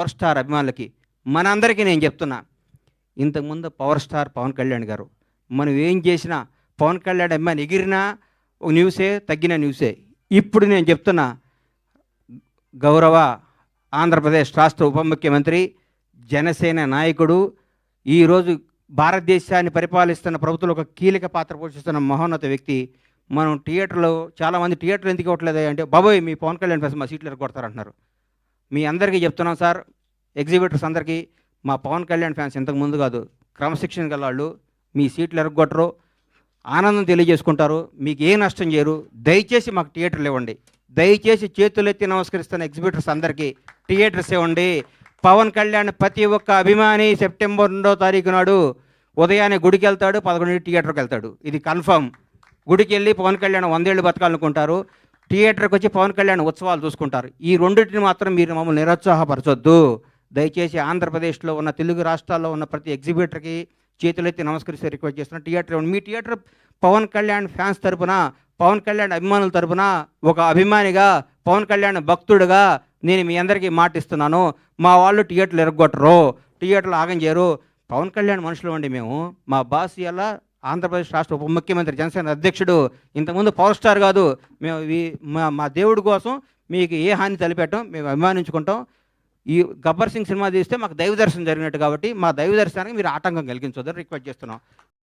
Power star అభిమానులకి మనందరికీ నేను చెప్తున్నా ఇంతకుముందు పవర్ స్టార్ పవన్ కళ్యాణ్ గారు మనం ఏం చేసినా పవన్ కళ్యాణ్ అభిమాని ఎగిరినా న్యూసే తగ్గిన న్యూసే. ఇప్పుడు నేను చెప్తున్నా గౌరవ ఆంధ్రప్రదేశ్ రాష్ట్ర ఉప ముఖ్యమంత్రి జనసేన నాయకుడు ఈరోజు భారతదేశాన్ని పరిపాలిస్తున్న ప్రభుత్వంలో ఒక కీలక పాత్ర పోషిస్తున్న మహోన్నత వ్యక్తి. మనం థియేటర్లో చాలామంది థియేటర్ ఎందుకు ఇవ్వట్లేదు అంటే బాబోయ్ మీ పవన్ కళ్యాణ్ ఫస్ట్ మా సీట్లు కొడతారంటున్నారు. మీ అందరికీ చెప్తున్నాం సార్ ఎగ్జిబిటర్స్ అందరికీ మా పవన్ కళ్యాణ్ ఫ్యాన్స్ ఇంతకు ముందు కాదు క్రమశిక్షణ గల వాళ్ళు మీ సీట్లు ఎరగొట్టరు ఆనందం తెలియజేసుకుంటారు మీకు ఏ నష్టం చేయరు దయచేసి మాకు థియేటర్లు ఇవ్వండి. దయచేసి చేతులెత్తి నమస్కరిస్తున్న ఎగ్జిబిటర్స్ అందరికీ థియేటర్స్ ఇవ్వండి. పవన్ కళ్యాణ్ ప్రతి ఒక్క అభిమాని సెప్టెంబర్ రెండో తారీఖు నాడు ఉదయాన్నే గుడికి వెళ్తాడు పదకొండు థియేటర్కి వెళ్తాడు. ఇది కన్ఫర్మ్. గుడికి వెళ్ళి పవన్ కళ్యాణ్ వందేళ్ళు బతకాలనుకుంటారు. థియేటర్కి వచ్చి పవన్ కళ్యాణ్ ఉత్సవాలు చూసుకుంటారు. ఈ రెండింటిని మాత్రం మీరు మమ్మల్ని నిరుత్సాహపరచొద్దు. దయచేసి ఆంధ్రప్రదేశ్లో ఉన్న తెలుగు రాష్ట్రాల్లో ఉన్న ప్రతి ఎగ్జిబిటర్కి చేతులెత్తి నమస్కరిస్తే రిక్వెస్ట్ చేస్తున్నా. థియేటర్ మీ థియేటర్ పవన్ కళ్యాణ్ ఫ్యాన్స్ తరపున పవన్ కళ్యాణ్ అభిమానుల తరపున ఒక అభిమానిగా పవన్ కళ్యాణ్ భక్తుడుగా నేను మీ అందరికీ మాటిస్తున్నాను. మా వాళ్ళు థియేటర్లు ఎరగొట్టరు. థియేటర్లు ఆగం చేయరు. పవన్ కళ్యాణ్ మనుషులు అండి మేము. మా బాస్ ఎలా ఆంధ్రప్రదేశ్ రాష్ట్ర ఉప ముఖ్యమంత్రి జనసేన అధ్యక్షుడు. ఇంతకుముందు పవర్ స్టార్ కాదు. మేము మా మా దేవుడి కోసం మీకు ఏ హాని తలపెట్టం మేము అభిమానించుకుంటాం. ఈ గబ్బర్ సింగ్ సినిమా తీస్తే మాకు దైవ దర్శనం జరిగినట్టు కాబట్టి మా దైవ దర్శనానికి మీరు ఆటంకం కలిగించొద్దని రిక్వెస్ట్ చేస్తున్నాం.